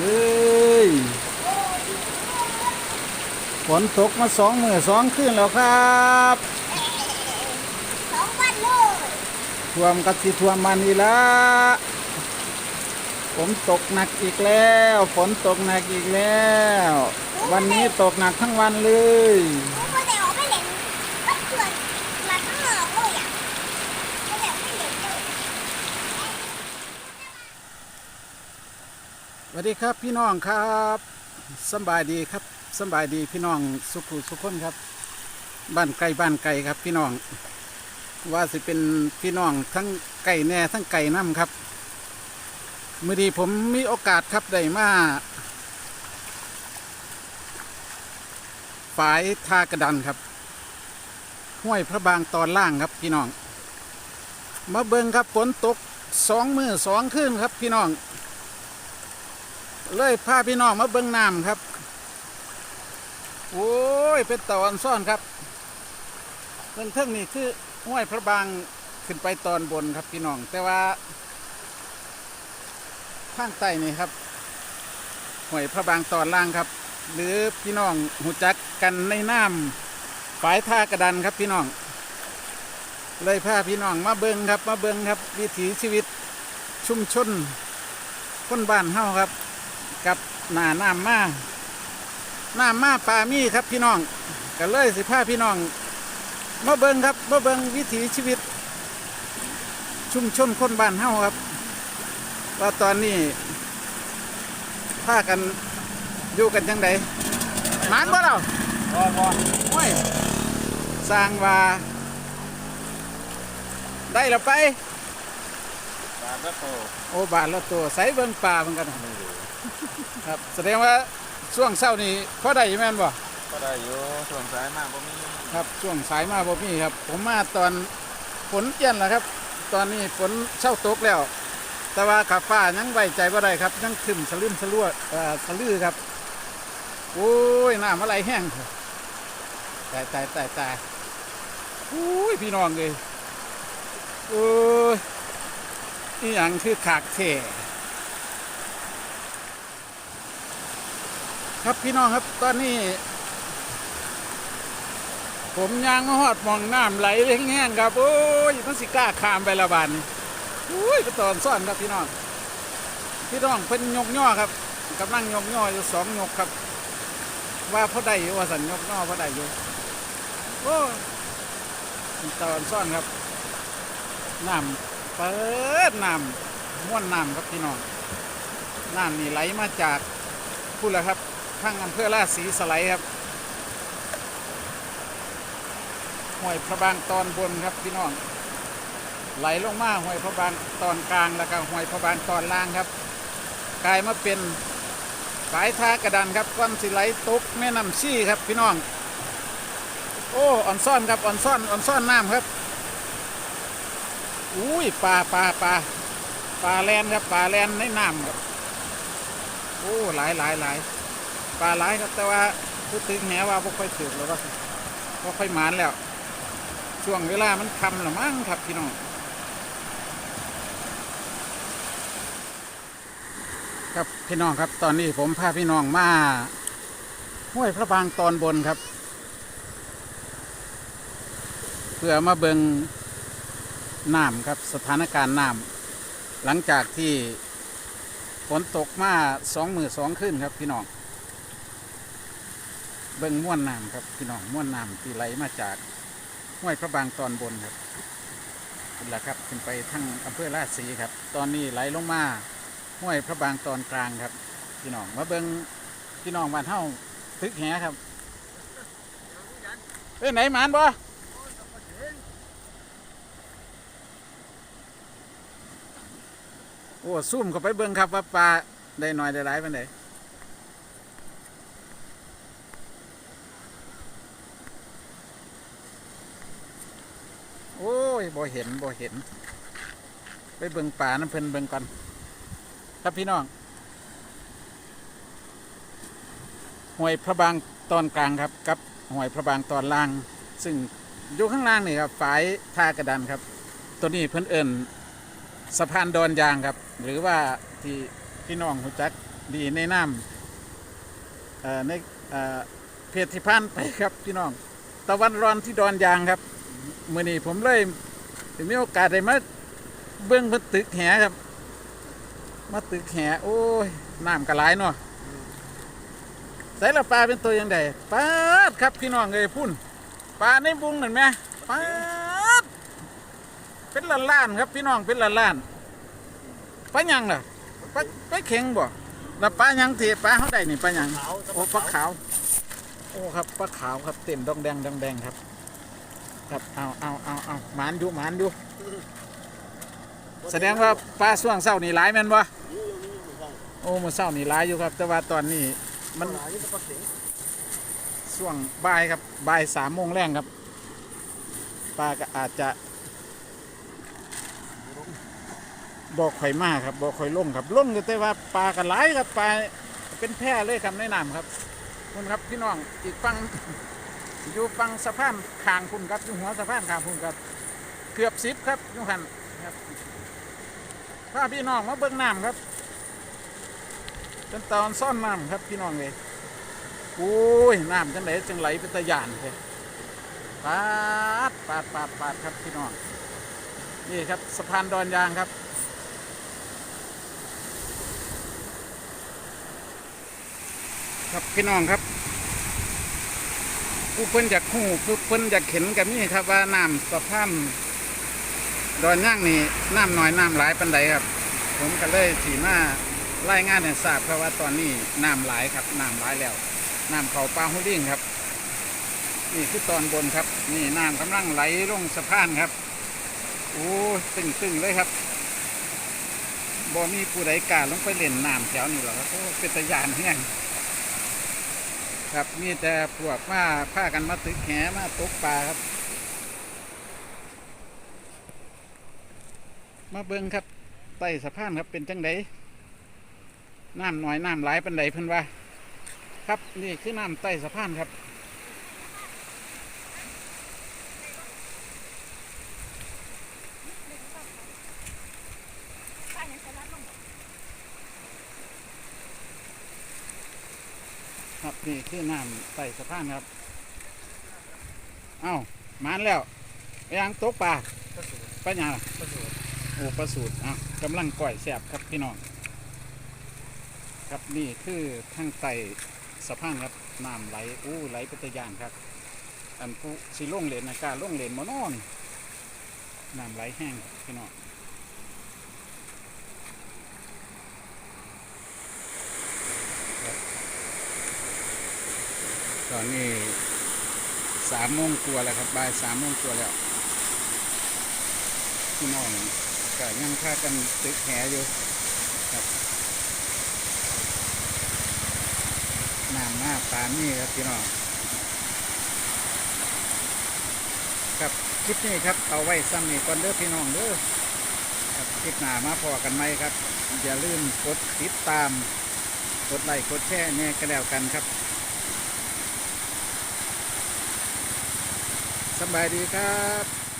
เอ้ยฝนตกมาสองมือสองคืนแล้วครับสองวันเลยท่วมกัสิท่วมมันอีละฝนตกหนักอีกแล้ว ฝนตกหนักอีกแล้ว วันนี้ตกหนักทั้งวันเลย กูก็ได้ออกไปเล่นก็เพื่อนมาข้างนอกเลยอะก็ได้ไปเล่นเลย ส วัสดีครับพี่น้องครับสบายดีครับสบายดีพี่น้องสุขุสุขคนครับ บ้านไกลบ้านไกลครับพี่น้อง ว่าสิเป็นพี่น้องทั้งไก่แน่ทั้งไก่น้ำครับมื่อดีผมมีโอกาสครับได้มาฝายทากระดันครับห้วยพระบางตอนล่างครับพี่น้อง มาเบิ่งครับฝนตกสองมือสองคืนครับพี่น้อง เลยพาพี่น้องมาเบิ่งน้ำครับ โอ้ย เป็นตอนซ่อนครับเรื่องเทิงนี่คือห้วยพระบางขึ้นไปตอนบนครับพี่น้อง แต่ว่าข้างใต้นี่ครับห้วยพระบางตอนล่างครับ หรือพี่น้องหูจักกันในน้ำฝายท่ากระดันครับพี่น้อง เลยพาพี่น้องมาเบิงครับ มาเบิงครับ วิถีชีวิตชุมชนคนบ้านเฮาครับ กับหนาน้ำมาน้ำมาปลามีครับพี่น้องก็เลยสิพาพี่น้องมาเบิงครับมาเบิงวิถีชีวิต ชุมชนคนบ้านเฮาครับ ว่าตอนนี้พากันอยู่กันจังไดหมานบ่เราพอพอโอ้ยสร้างว่าได้แล้วไปตามก็โตโอ้บาทละตัวใส่เบิ่งปลาเหมือนกัน ครับแสดงว่าช่วงเช้านี้พอได้อยู่แม่นบ่ก็ได้อยู่ส่วนสายมากบ่มีครับ ช่วงสายมาบ่มีครับ ผมมาตอนฝนเตี้ยนแหละครับ ตอนนี้ฝนเช้าตกแล้ว แต่ว่าขับฟ้ายังไว้ใจบ่ได้ครับยังขึ้นสลืมสลัวเอ่อสลือครับโอ้ยน้ำอะไรแห้งตายตายตายตายโอ้ยพี่น้องเลยโอ้ยนี่ยังคือขากเท ครับพี่น้องครับตอนนี้ ผมยางหอดมองน้ำไหลแห้งๆครับ โอ้ยมันสิกล้าขามไปละบานนี่โอ้ยไปตอนซ่อนครับพี่น้องพี่น้องเพิ่นยกย่อครับกำลังยกย่ออยู่สองยกครับ ว่าพ่อได้อยู่ว่าสันยกย่อพ่อได้อยู่โอ้ยตอนซ่อนครับน้ำเปิดน้ำม้วนน้ำครับพี่น้องน้ำนี่ไหลมาจากพูดแล้วครับ ทางอำเภอราชสีสไลด์ครับห้วยพระบางตอนบนครับพี่น้อง ไหลลงมาห้วยพระบางตอนกลางแล้วก็ห้วยพระบางตอนล่างครับกลายมาเป็นสายทากระดานครับก้อนสิไหลตกแม่น้ำชี่ครับพี่น้อง โอ้อ่อนซ่อนครับอ่อนซ่อนอ่อนซ่อนน้ำครับอุ้ยปลาปลาปลาปลาแลนครับปลาแลนในน้ำครับโอ้หลายหลายหลาย ปลาหลายครับ แต่ว่าพูดถึงแหว่าบ่ค่อยถือแล้วว่าบ่ค่อยหมานแล้ว ช่วงเวลามันคำละมั้งครับพี่น้องครับพี่น้องครับตอนนี้ผมพาพี่น้องมาห้วยพระบางตอนบนครับ เพื่อมาเบิงน้ำครับสถานการณ์น้ำหลังจากที่ฝนตกมาสองมือสองขึ้นครับพี่น้อง เบิงม้วนน้ำครับพี่น้องม้วนน้ำที่ไหลมาจากห้วยพระบางตอนบนครับนี่แหละครับขึ้นไปทั้งอำเภอราชสีครับ ตอนนี้ไหลลงมาห้วยพระบางตอนกลางครับ พี่น้องมาเบิงพี่น้องบ้านเฮ้าตึกแหครับเป็นไหนหมานบ่โอ้ซุ่มเข้าไปเบิงครับว่าปลาได้หน่อยได้หลายเป็นได โอ้ยบ่เห็นบ่เห็น ไปเบิ่งป่าน้ำเพิ่นเบิ่งก่อนครับพี่น้องห้วยพระบางตอนกลางครับกับห้วยพระบางตอนล่าง ซึ่งอยู่ข้างล่างนี่ครับฝายท่ากระดานครับ ตัวนี้เพิ่นเอิ้นสะพานดอนยางครับ หรือว่าที่พี่น้องหูจักดีในน้ำเอ่อในเอ่อเพจที่ผ่านไปครับพี่น้อง ตะวันร้อนที่ดอนยางครับ มื่อนี้ผมเลยมีโอกาสได้มาเบื้องเพิ่นตึกแหครับ มาตึกแหโอ้ยน้ำกระไหลายเนาะใส่ละปลาเป็นตัวยังไงปลาดครับพี่น้องเลยพุ่นปลาในบุงนั่นไหมปลาดเป็นล้านล้านครับพี่น้องเป็นล้านล้านปลาหยังล่ะปลาปลาเข็งบ่แล้วปลาหยังเทปลาเขาได้นี่ปลาหยังโอ้ปลาขาวโอ้ครับปลาขาวครับเต็มดองแดงดองแดงครับ ครับเอาเอาเอาเอาหมานอยู่หมานอยู่แสดงว่าปลาส่วงเศร้านี่หลายแม่นบ่โอ้มือเศร้านี่หลายอยู่ครับ แต่ว่าตอนนี้มันส่วงบ่ายครับบ่ายสามโมงแรงครับปลาก็อาจจะบอกข่อยมากครับบอกข่อยลงครับลงก็แต่ว่าปลาก็หลครับปลาเป็นแพร่เลยครับในน้ำครับคุณครับพี่น้องอีกฟัง อยู่ฟังสะพานคางคุณครับอยู่หัวสะพานคางคุณครับ เกือบสิบครับยุหันครับพาพี่น้องมาเบิ้งน้ำครับเป็นตอนซ่อนน้ำครับพี่น้องเลยโอ้ยน้ำจังไหนจังไหลเป็นตะยานเลยปาดปาดปาดปาดครับพี่น้องนี่ครับสะพานดอนยางครับครับพี่น้องครับ ผู้เพิ่นอยากหูผู้เพิ่นอยากเห็นกับนี่ครับว่าน้ำสะพานดอนย่างนี่น้ำน้อยน้ำหลายปันใดครับ ผมก็เลยสีมารายงานให้ทราบครับว่าตอนนี้น้ำหลายครับน้ำหลายแล้วน้ำเขาปลาหุ่ลิ่งครับ นี่คือตอนบนครับ นี่น้ำกำลังไหลลงสะพานครับโอ้ตึงตึงๆเลยครับบ่มีผู้ใดกล้าลงไปเล่นน้ำแถวนี้หรอกครับโอ้เป็นตะยานแห้ง ครับมีแต่พวกมาพากันมาตึกแหมาตกปลาครับ มาเบิ้งครับใต้สะพานครับเป็นจังไดน้ำน้อยน้ำหลายปันใดเพิ่นว่า ครับนี่คือน้ำใต้สะพานครับ ครับนี่คือน้ำใต้สะพานครับ เอ้ามานแล้วไปยังตกปลาปลาหยังล่ะโอ้ปลาสูตรอะกำลังก่อยแสบครับพี่น้องครับนี่คือทางใต้สะพานครับน้ำไหลอู้ไหลเป็นตะยานครับ อันผู้สิลงเลนนะกล้าลงเลนมานอนน้ำไหลแห้งครับพี่น้อง อนนี้สามโมงกว่าแล้วครับบ่ายสามโมงกว่าแล้วพี่น้องก็ยังพากันตึกแหอยู่ครับน้ำหน้าปลานี่ครับพี่น้องครับคลิปนี้ครับเอาไว้ซ้ำนี่ก่อนเด้อพี่น้องเด้อครับคลิปหน้ามาพอกันไหมครับ อย่าลืมกดติดตาม กดไลค์กดแชร์เนี่ยก็แล้วกันครับ สบายดีครับ